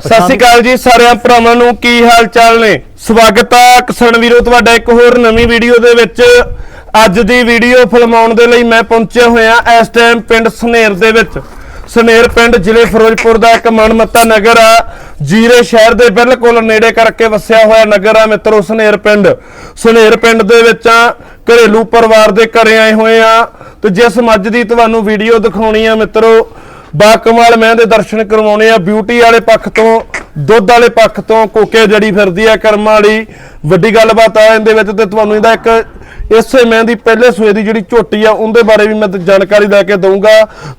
ਸਤਿ ਸ਼੍ਰੀ ਅਕਾਲ ਜੀ ਸਾਰਿਆਂ ਭਰਾਵਾਂ ਨੂੰ ਕੀ ਹਾਲ ਚਾਲ ਨੇ? ਸਵਾਗਤ ਆ ਕਿਸਾਨ ਵੀਰੋ, ਤੁਹਾਡਾ ਇੱਕ ਹੋਰ ਨਵੀਂ ਵੀਡੀਓ ਦੇ ਵਿੱਚ। ਅੱਜ ਦੀ ਵੀਡੀਓ ਫਿਲਮਾਉਣ ਦੇ ਲਈ ਮੈਂ ਪਹੁੰਚਿਆ ਹੋਇਆ ਇਸ ਟਾਈਮ ਪਿੰਡ ਸਨੇਰ ਦੇ ਵਿੱਚ। ਸਨੇਰ ਪਿੰਡ ਜ਼ਿਲ੍ਹੇ ਫਿਰੋਜ਼ਪੁਰ ਦਾ ਇੱਕ ਮਨਮੱਤਾ ਨਗਰ ਆ। ਜੀਰੇ ਸ਼ਹਿਰ ਦੇ ਬਿਲਕੁਲ ਨੇੜੇ ਕਰਕੇ ਵਸਿਆ ਹੋਇਆ ਨਗਰ ਆ ਮਿੱਤਰੋ ਸਨੇਰ ਪਿੰਡ। ਸਨੇਰ ਪਿੰਡ ਦੇ ਵਿੱਚ ਆ ਘਰੇਲੂ ਪਰਿਵਾਰ ਦੇ ਘਰੇ ਆਏ ਹੋਏ ਆ। ਤੇ ਜਿਸ ਮੱਝ ਦੀ ਤੁਹਾਨੂੰ ਵੀਡੀਓ ਦਿਖਾਉਣੀ ਆ ਮਿੱਤਰੋ ਬਾਕਮਾਲ ਮੈਂ ਦੇ ਦਰਸ਼ਨ ਕਰਵਾਉਣੇ ਆ। ਬਿਊਟੀ ਵਾਲੇ ਪੱਖ ਤੋਂ, ਦੁੱਧ ਵਾਲੇ ਪੱਖ ਤੋਂ, ਕੋਕੇ ਜੜੀ ਫਿਰਦੀ ਆ ਕਰਮਾਂ ਵਾਲੀ। ਵੱਡੀ ਗੱਲਬਾਤ ਆ, ਇਹਦੇ ਵਿੱਚ ਤੇ ਤੁਹਾਨੂੰ ਇਹਦਾ ਇੱਕ ਇਸੇ ਮੈਂ ਦੀ ਪਹਿਲੇ ਸੂਏ ਦੀ ਜਿਹੜੀ ਝੋਟੀ ਆ ਉਹਦੇ ਬਾਰੇ ਵੀ ਮੈਂ ਜਾਣਕਾਰੀ ਲੈ ਕੇ ਦਊਂਗਾ।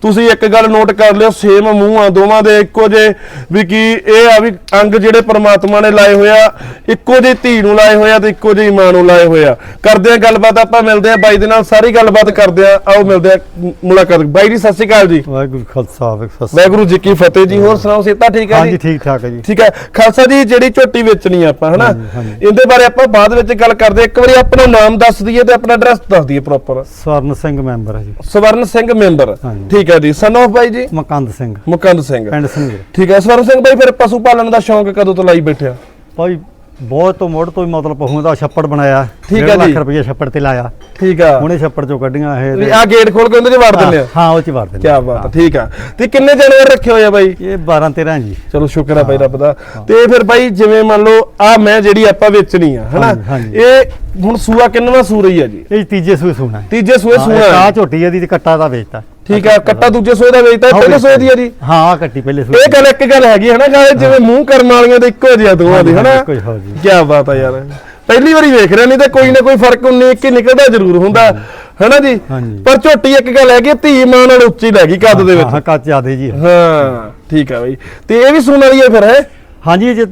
ਤੁਸੀਂ ਇੱਕ ਗੱਲ ਨੋਟ ਕਰ ਲਿਓ ਸੇਮ ਮੂੰਹ ਆ ਦੋਵਾਂ ਦੇ ਇੱਕੋ ਜੇ ਵੀ ਕੀ ਇਹ ਆ ਵੀ ਅੰਗ ਜਿਹੜੇ ਪ੍ਰਮਾਤਮਾ ਨੇ ਲਾਏ ਹੋਇਆ ਇੱਕੋ ਜਿਹੀ ਧੀ ਨੂੰ ਲਾਏ ਹੋਇਆ ਤੇ ਇੱਕੋ ਜਿਹੀ ਮਾਂ ਨੂੰ ਲਾਏ ਹੋਇਆ ਕਰਦੇ ਆ ਗੱਲਬਾਤ ਆਪਾਂ ਮਿਲਦੇ ਆ ਬਾਈ ਦੇ ਨਾਲ ਸਾਰੀ ਗੱਲਬਾਤ ਕਰਦੇ ਆ ਆਓ ਮਿਲਦੇ ਆ ਮੁਲਾਕਾਤ। ਬਾਈ ਜੀ ਸਤਿ ਸ਼੍ਰੀ ਅਕਾਲ ਜੀ। ਵਾਹਿਗੁਰੂ ਖਾਲਸਾ ਵਾਹਿਗੁਰੂ ਜੀ ਕੀ ਫਤਿਹ ਜੀ ਹੋਰ ਸੁਣਾਓ ਸੇਤਾ ਠੀਕ ਹੈ ਹਾਂਜੀ ਜੀ ਠੀਕ ਠਾਕ ਹੈ ਜੀ। ਠੀਕ ਹੈ ਖਾਲਸਾ ਜੀ ਜਿਹੜੀ ਝੋਟੀ ਵੇਚਣੀ ਆ ਆਪਾਂ ਹਨਾ? ਹਾਂਜੀ, ਹਾਂਜੀ। ਇਹਦੇ ਬਾਰੇ ਆਪਾਂ ਬਾਅਦ ਵਿੱਚ ਗੱਲ ਕਰਦੇ। ਇੱਕ ਵਾਰੀ ਆਪਣਾ ਨਾਮ ਦੱਸ ਦਈਏ ਤੇ ਆਪਣਾ ਐਡਰੈਸ ਦੱਸ ਦਈਏ ਪ੍ਰੋਪਰ ਸਵਰਨ ਸਿੰਘ ਮੈਂਬਰ ਹੈ ਜੀ। ਸਵਰਨ ਸਿੰਘ ਮੈਂਬਰ ਹਾਂਜੀ। ਠੀਕ ਹੈ ਜੀ। ਸਨ of ਬਾਈ ਜੀ? ਮਕੰਦ ਸਿੰਘ। ਮੁਕੰਦ ਸਿੰਘ। ਪਿੰਡ ਸਿੰਘੇ ਠੀਕ ਹੈ। ਸਵਰਨ ਸਿੰਘ ਬਾਈ ਫਿਰ ਪਸ਼ੂ ਪਾਲਣ ਦਾ ਸ਼ੌਂਕ ਕਦੋਂ ਤੋਂ ਲਾਈ ਬੈਠਿਆ ਭਾਈ ਬਹੁਤ ਤੋਂ ਮੁੜ ਤੋਂ ਹੀ ਮਤਲਬ ਪਹੂਆਂ ਦਾ ਛੱਪੜ ਬਣਾਇਆ। ਠੀਕ ਹੈ ਡੇਢ ਜੀ। ਲੱਖ ਰੁਪਏ ਛੱਪੜ ਤੇ ਲਾਇਆ। ਠੀਕ ਆ। ਹੁਣੇ ਛੱਪੜ ਚੋਂ ਕੱਢੀਆਂ ਇਹ ਵੀ ਆ ਗੇਟ ਖੋਲ ਕੇ ਉਹਦੇ ਚ ਵੜ ਦਿੰਦੇ ਆ? ਹਾਂ ਉਹ ਚ ਵੜ ਦਿੰਦੇ ਕੀ ਬਾਤ ਆ ਠੀਕ ਆ। ਤੇ ਕਿੰਨੇ ਜਾਨਵਰ ਰੱਖੇ ਹੋਏ ਆ ਬਾਈ? ਇਹ 12 13 ਜੀ। ਚਲੋ ਸ਼ੁਕਰ ਆ ਬਾਈ ਰੱਬ ਦਾ। ਤੇ ਫਿਰ ਬਾਈ ਜਿਵੇਂ ਮੰਨ ਲਓ ਆ ਮੈਂ ਜਿਹੜੀ ਆਪਾਂ ਵੇਚਣੀ ਆ ਹਨਾ? ਹਾਂਜੀ, ਹਾਂਜੀ। ਇਹ ਹੁਣ ਸੂਆ ਕਿੰਨਵਾਂ ਸੂ ਰਹੀ ਆ ਜੀ? ਇਹ ਤੀਜੇ ਸੂਏ ਸੂਣਾ ਤੀਜੇ ਸੂਏ ਸੂਆ ਆ ਹੈ। ਝੋਟੀ ਇਹਦੀ ਤੇ ਕੱਟਾ ਦਾ ਵੇਚਤਾ। ਠੀਕ ਆ ਕੱਟਾ ਦੂਜੇ ਸੂਏ ਦਾ ਵੇਚਦਾ ਪਹਿਲੇ ਸੂਏ ਦੀ ਆ ਜੀ। ਹਾਂ ਕੱਟੀ ਪਹਿਲੇ ਸੂਏ ਇਹ ਗੱਲ ਇੱਕ ਗੱਲ ਹੈਗੀ ਹੈ ਨਾ ਗੱਲ ਜਿਵੇਂ ਮੂੰਹ ਕਰਮ ਵਾਲੀਆਂ ਦੇ ਇੱਕੋ ਜਿਹਾ ਦੋਵਾਂ ਦੀ ਹਨਾ? ਹੀ ਹੋ। ਕੀ ਬਾਤ ਆ ਯਾਰ। ਪਹਿਲੀ ਵਾਰੀ ਵੇਖ ਰਿਹਾ ਨਹੀਂ ਤਾਂ ਕੋਈ ਨਾ ਕੋਈ ਫ਼ਰਕ 19 21 ਨਿਕਲਦਾ ਜ਼ਰੂਰ ਹੁੰਦਾ। ਹਨਾ ਜੀ। ਪਰ ਝੋਟੀ ਇੱਕ ਗੱਲ ਹੈਗੀ ਧੀ ਮਾਂ ਨਾਲ ਉੱਚੀ ਲੈ ਗਈ ਕੱਦ ਦੇ ਹਾਂ ਵਿੱਚ। ਕੱਚ ਆਦੇ ਜੀ। ਹਾਂ ਠੀਕ ਆ ਬਈ। ਤੇ ਇਹ ਵੀ ਸੁਣ ਵਾਲੀ ਹੈ ਫਿਰ ਹੈ? ਹਾਂਜੀ ਜੇ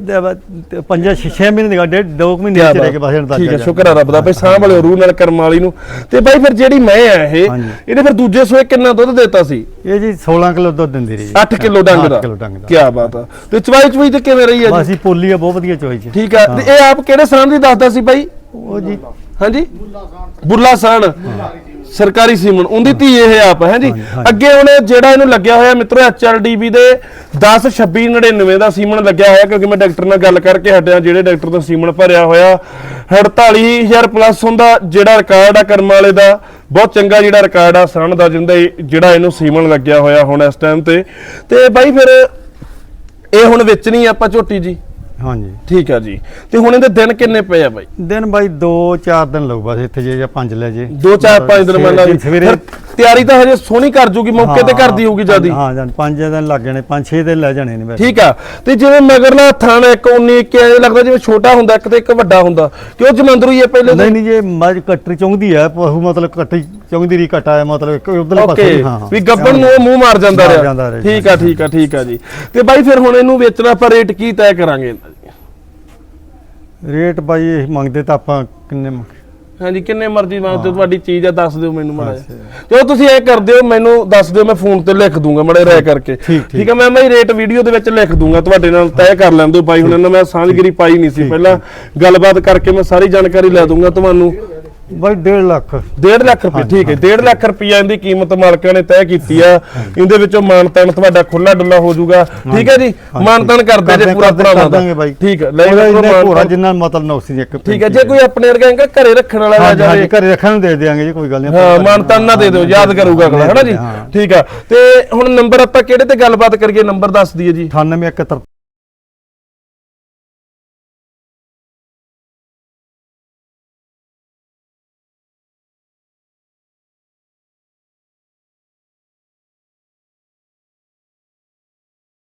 5 6 ਮਹੀਨੇ ਦੀ ਗੱਲ ਡੇਢ 2 ਮਹੀਨੇ ਚ ਰਹਿ ਕੇ ਬਸ ਹੁਣ ਠੀਕ ਹੈ ਸ਼ੁਕਰ ਹੈ ਰੱਬ ਦਾ। ਬਈ ਸਾਂਭ ਵਾਲੇ ਰੂਹ ਨਾਲ ਕਰਮ ਵਾਲੀ ਨੂੰ। ਤੇ ਬਾਈ ਫਿਰ ਜਿਹੜੀ ਮੈਂ ਆ ਇਹ। ਇਹਨੇ ਫਿਰ ਦੂਜੇ ਸੋਏ ਕਿੰਨਾ ਦੁੱਧ ਦਿੱਤਾ ਸੀ? ਇਹ ਜੀ 16 ਕਿਲੋ ਦੁੱਧ ਦਿੰਦੀ ਰਹੀ 8 ਕਿਲੋ ਡੰਗ ਦਾ। ਕਿਲੋ ਡੰਗ ਦਾ। ਕੀ ਬਾਤ ਆ। ਤੇ ਚਵਾਈ ਚਵਾਈ ਤੇ ਕਿਵੇਂ ਰਹੀ ਹੈ ਬਸ ਜੀ ਹੀ ਪੋਲੀ ਆ ਬਹੁਤ ਵਧੀਆ ਚੋਈ ਚ ਠੀਕ ਆ। ਤੇ ਇਹ ਆਪ ਕਿਹੜੇ ਸਾਨ ਦੀ ਦੱਸਦਾ ਸੀ ਬਾਈ? ਉਹ ਜੀ। ਹਾਂਜੀ। ਬੁੱਲਾ ਸਾਨ ਸਰਕਾਰੀ ਸੀਮਨ ਉਹਦੀ ਧੀ ਇਹ ਆਪ ਹੈ ਜੀ। ਅੱਗੇ ਉਹਨੇ ਜਿਹੜਾ ਇਹਨੂੰ ਲੱਗਿਆ ਹੋਇਆ ਮਿੱਤਰੋ ਐਚਆਰਡੀਬੀ ਦੇ 10 26 99 ਦਾ ਸੀਮਨ ਲੱਗਿਆ ਹੋਇਆ ਕਿਉਂਕਿ ਮੈਂ ਡਾਕਟਰ ਨਾਲ ਗੱਲ ਕਰਕੇ ਹਟਿਆ ਜਿਹੜੇ ਡਾਕਟਰ ਤੋਂ ਸੀਮਨ ਭਰਿਆ ਹੋਇਆ। 48000 ਪਲੱਸ ਹੁੰਦਾ ਜਿਹੜਾ ਰਿਕਾਰਡ ਆ ਕਰਮ ਵਾਲੇ ਦਾ ਬਹੁਤ ਚੰਗਾ ਜਿਹੜਾ ਰਿਕਾਰਡ ਆ ਸਣ ਦਾ ਜਿੰਦਾ ਜਿਹੜਾ ਇਹਨੂੰ ਸੀਮਨ ਲੱਗਿਆ ਹੋਇਆ ਹੁਣ ਇਸ ਟਾਈਮ ਤੇ। ਤੇ ਬਾਈ ਫਿਰ ਇਹ ਹੁਣ ਵੇਚਣੀ ਆਪਾਂ ਝੋਟੀ ਜੀ। ਹਾਂਜੀ। ਠੀਕ ਆ ਜੀ। ਤੇ ਹੁਣ ਇਹਦੇ ਦਿਨ ਕਿੰਨੇ ਪਏ ਆ ਬਾਈ? ਦਿਨ ਬਾਈ 2-4 ਦਿਨ ਲਊ ਬਸ ਇੱਥੇ ਜੇ ਜਾਂ 5 ਲੈ ਜੇ। ਦੋ ਚਾਰ ਪੰਜ ਦਿਨ ਮੰਨ ਲਾ ਵੀ। ਸਵੇਰੇ ਫਿਰ ਤਿਆਰੀ ਤਾਂ ਹਜੇ ਸੋਹਣੀ ਕਰ ਜੂਗੀ ਮੌਕੇ ਤੇ ਕਰਦੀ ਹੋਊਗੀ ਜਿਆਦੀ। ਹਾਂ ਜਾਂ 5 ਦਿਨ ਲੱਗ ਜਾਣੇ 5-6 ਦਿਨ ਲੈ ਜਾਣੇ ਨੇ ਵੈਸੇ। ਠੀਕ ਆ। ਤੇ ਜਿਵੇਂ ਮਗਰਲਾ ਥਣ ਇੱਕ 19 21 ਐਂ ਲੱਗਦਾ ਜਿਵੇਂ ਛੋਟਾ ਹੁੰਦਾ ਇੱਕ ਤੇ ਇੱਕ ਵੱਡਾ ਹੁੰਦਾ। ਕਿਉਂ ਜਮੰਦਰੂ ਹੀ ਹੈ ਪਹਿਲੇ ਨਹੀਂ ਨਹੀਂ ਜੇ ਮੱਝ ਕੱਟਰੀ ਚੁੰਗਦੀ ਹੈ ਪਹੂ ਮਤਲਬ ਕੱਟੀ ਚੁੰਗਦੀ ਰਹੀ ਕਟਾ ਹੈ ਮਤਲਬ ਇੱਕ ਉਧਰਲੇ ਪਾਸੇ ਹਾਂ ਵੀ ਗੱਬਣ ਨੂੰ ਉਹ ਮੂੰਹ ਮਾਰ ਜਾਂਦਾ ਮਾਰ ਰਿਹਾ। ਠੀਕ ਆ ਠੀਕ ਆ ਠੀਕ ਆ ਜੀ। ਤੇ ਬਾਈ ਫਿਰ ਹੁਣ ਇਹਨੂੰ ਵੇਚਣਾ ਆਪਾਂ ਰੇਟ ਕੀ ਤੈਅ ਕਰਾਂਗੇ? ਇਹਦਾ ਜੀ? ਰੇਟ ਬਾਈ ਇਹ ਮੰਗਦੇ ਤਾਂ ਆਪਾਂ ਕਿੰਨੇ ਮੰਗ- ਹਾਂਜੀ ਕਿੰਨੇ ਮਰਜ਼ੀ ਮੰਗਦੇ ਤੁਹਾਡੀ ਚੀਜ਼ ਆ ਦੱਸ ਦਿਓ ਮੈਨੂੰ ਮਾੜਾ ਜਿਹਾ। ਚਲੋ ਤੁਸੀਂ ਇਹ ਕਰ ਦਿਓ ਮੈਨੂੰ ਦੱਸ ਦਿਓ ਮੈਂ ਫੋਨ ਤੇ ਲਿਖ ਦੂੰਗਾ ਮੜੇ ਰਹਿ ਕਰਕੇ। ਠੀਕ, ਹੈ ਮੈਂ ਮੈਂ ਰੇਟ ਵੀਡੀਓ ਦੇ ਵਿੱਚ ਲਿਖ ਦੂੰਗਾ ਤੁਹਾਡੇ ਨਾਲ ਤੈਅ ਕਰ ਲੈਂਦੇ ਬਾਈ ਹੁਣ ਇਹਨਾਂ ਮੈਂ ਸਾਂਝਗਿਰੀ ਪਾਈ ਨਹੀਂ ਸੀ ਪਹਿਲਾਂ। ਗੱਲਬਾਤ ਕਰਕੇ ਮੈਂ ਸਾਰੀ ਜਾਣਕਾਰੀ ਲੈ ਦੂੰਗਾ ਤੁਹਾਨੂੰ। ਬਾਈ 1.5 ਲੱਖ। 1.5 ਲੱਖ ਰੁਪਏ ਠੀਕ ਹੈ। 1.5 ਲੱਖ ਰੁਪਈਆ ਇਹਦੀ ਕੀਮਤ ਮਾਲਕਾਂ ਨੇ ਤੈਅ ਕੀਤੀ ਆ। ਇਹਦੇ ਵਿੱਚੋਂ ਮਾਨਤਾਨ ਤੁਹਾਡਾ ਖੁੱਲਾ ਡੁੱਲਾ ਹੋ ਜਾਊਗਾ। ਠੀਕ ਹੈ ਜੀ। ਮਾਨਤਾਨ ਕਰਦੇ ਜੇ ਪੂਰਾ ਭਰਾਵਾਂ ਕਰ ਦਾ। ਦਾਂਗੇ ਬਾਈ। ਠੀਕ ਹੈ ਲੈ ਇੰਨਾ ਘੋੜਾ। ਜਿੰਨਾ ਮਤਲਬ ਨੌਕਸੀ ਇੱਕ ਠੀਕ ਹੈ ਜੇ ਕੋਈ ਆਪਣੇ ਵਰਗਾ ਹੈਗਾ ਘਰੇ ਰੱਖਣ ਵਾਲਾ ਹਾਂਜੀ, ਜਾਵੇ। ਘਰੇ ਰੱਖਣ ਨੂੰ ਦੇ ਦਿਆਂਗੇ ਜੀ ਕੋਈ ਗੱਲ ਨਹੀਂ ਹਾਂ ਮਾਨਤਾਨ ਨਾ ਦੇ ਦਿਓ ਯਾਦ ਕਰੂਗਾ ਅਗਲਾ ਹੈਨਾ ਜੀ। ਠੀਕ ਆ। ਤੇ ਹੁਣ ਨੰਬਰ ਆਪਾਂ ਕਿਹੜੇ ਤੇ ਗੱਲਬਾਤ ਕਰੀਏ? ਨੰਬਰ ਦੱਸ ਦਈਏ ਜੀ। 9871